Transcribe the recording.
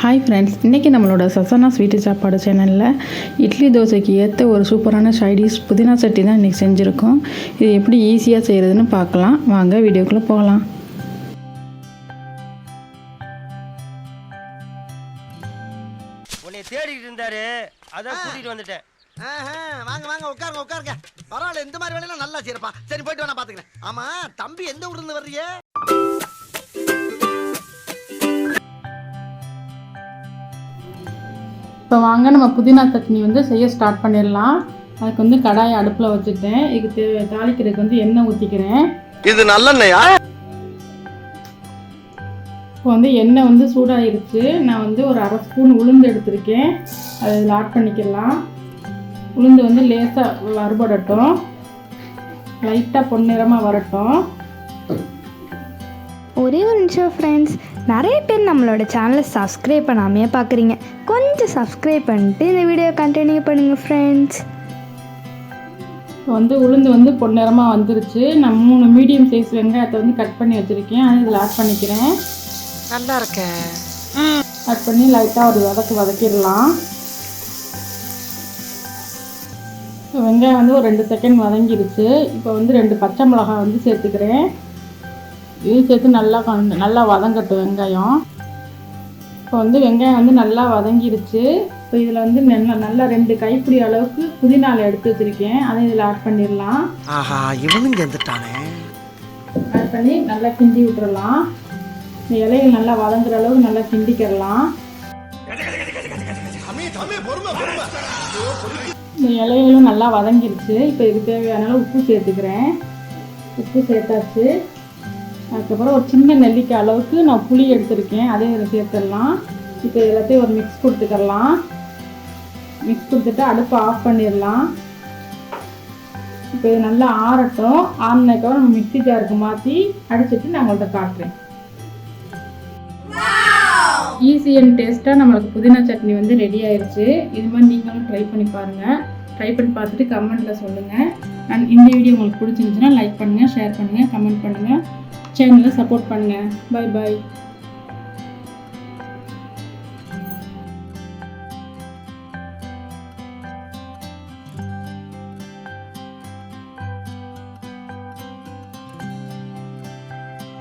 Hi friends இன்றைக்கி நம்மளோட சசனா sweet சாப்பாடு சேனலில் இட்லி தோசைக்கு ஏற்ற ஒரு சூப்பரான சைடிஷ் புதினா சட்னி தான் இன்றைக்கி செஞ்சுருக்கோம். இது எப்படி ஈஸியாக செய்கிறதுன்னு பார்க்கலாம். வாங்க வீடியோக்குள்ளே போகலாம். உன்னை தேடிட்டு இருந்தாரு. அதான் கூட்டிட்டு வந்துட்டேன். ஆஹா, வாங்க வாங்க உட்காருங்க உட்காருங்க. பரவாயில்ல இந்த மாதிரி வேலையெல்லாம் நல்லா செய்யறப்பா. சரி போயிட்டு வேணா பாத்துக்கிறேன். ஆமா தம்பி எந்த ஊர்ல இருந்து வர்றீங்க இப்போ வாங்க நம்ம புதினா சட்னி வந்து செய்ய ஸ்டார்ட் பண்ணிடலாம். அதுக்கு வந்து கடாயை அடுப்பில் வச்சுட்டேன். இதுக்கு தே- தாளிக்கிறதுக்கு வந்து எண்ணெய் ஊற்றிக்கிறேன் இது நல்லெண்ணெயா? இப்போ வந்து எண்ணெய் வந்து சூடாயிருச்சு. நான் வந்து ஒரு அரை ஸ்பூன் உளுந்து எடுத்திருக்கேன். அதை இதில் ஆட் பண்ணிக்கலாம். உளுந்து வந்து லேசாக வறுபடட்டும். லைட்டாக பொன்னிறமாக வரட்டும். ஒரே ஒரு நிமிஷம் ஃப்ரெண்ட்ஸ் நிறைய பேர் நம்மளோட சேனலை சப்ஸ்கிரைப் பண்ணாமே பார்க்குறீங்க கொஞ்சம் சப்ஸ்கிரைப் பண்ணிட்டு இந்த வீடியோ கண்டினியூ பண்ணுங்கள் ஃப்ரெண்ட்ஸ் வந்து உளுந்து வந்து பொன்னிறமாக வந்துருச்சு. நான் மூணு மீடியம் சைஸ் வெங்காயத்தை வந்து கட் பண்ணி வச்சுருக்கேன். அதை இதில் ஆட் பண்ணிக்கிறேன். நல்லா இருக்கேன் ஆட் பண்ணி லைட்டாக ஒரு வதக்கு வதக்கிடலாம். வெங்காயம் வந்து ஒரு ரெண்டு செகண்ட் வதங்கிருச்சு. இப்போ வந்து ரெண்டு பச்சை மிளகாய் வந்து சேர்த்துக்கிறேன். இது சேர்த்து நல்லா நல்லா வதங்கட்டும் வெங்காயம். இப்போ வந்து வெங்காயம் வந்து நல்லா வதங்கிருச்சு இப்போ இதில் வந்து நல்லா நல்லா ரெண்டு கைப்பிடி அளவுக்கு புதினால எடுத்து வச்சுருக்கேன். அதை இதில் ஆட் பண்ணிடலாம். ஆஹா இவனுங்க வந்துட்டானே ஆட் பண்ணி நல்லா கிண்டி விட்டுறலாம். இந்த இலைகள் நல்லா வதங்குற அளவுக்கு நல்லா கிண்டிக்கிறலாம். இந்த இலைகளும் நல்லா வதங்கிருச்சு இப்போ இதுக்கு தேவையான உப்பு சேர்த்துக்கிறேன். உப்பு சேர்த்தாச்சு. அதுக்கப்புறம் ஒரு சின்ன நெல்லிக்காய் அளவுக்கு நான் புளி எடுத்திருக்கேன். அதையும் இதில் சேர்த்துடலாம். இப்போ எல்லாத்தையும் ஒரு மிக்ஸ் கொடுத்துக்கலாம். மிக்ஸ் கொடுத்துட்டு அடுப்பை ஆஃப் பண்ணிடலாம். இப்போ இது நல்லா ஆறட்டும். ஆறினதுக்கப்புறம் நம்ம மிக்ஸி ஜாருக்கு மாற்றி அடிச்சிட்டு நான் உங்கள்கிட்ட காட்டுறேன். ஈஸி அண்ட் டேஸ்ட்டாக நம்மளுக்கு புதினா சட்னி வந்து ரெடி ஆயிருச்சு. இது மாதிரி நீங்களும் ட்ரை பண்ணி பாருங்கள் ட்ரை பண்ணி பார்த்துட்டு கமெண்ட்டில் சொல்லுங்கள் அண்ட் இந்த வீடியோ உங்களுக்கு பிடிச்சிருந்துச்சுன்னா லைக் பண்ணுங்கள் ஷேர் பண்ணுங்கள் கமெண்ட் பண்ணுங்கள் சேனலை சப்போர்ட் பண்ணுங்கள் பாய் பாய்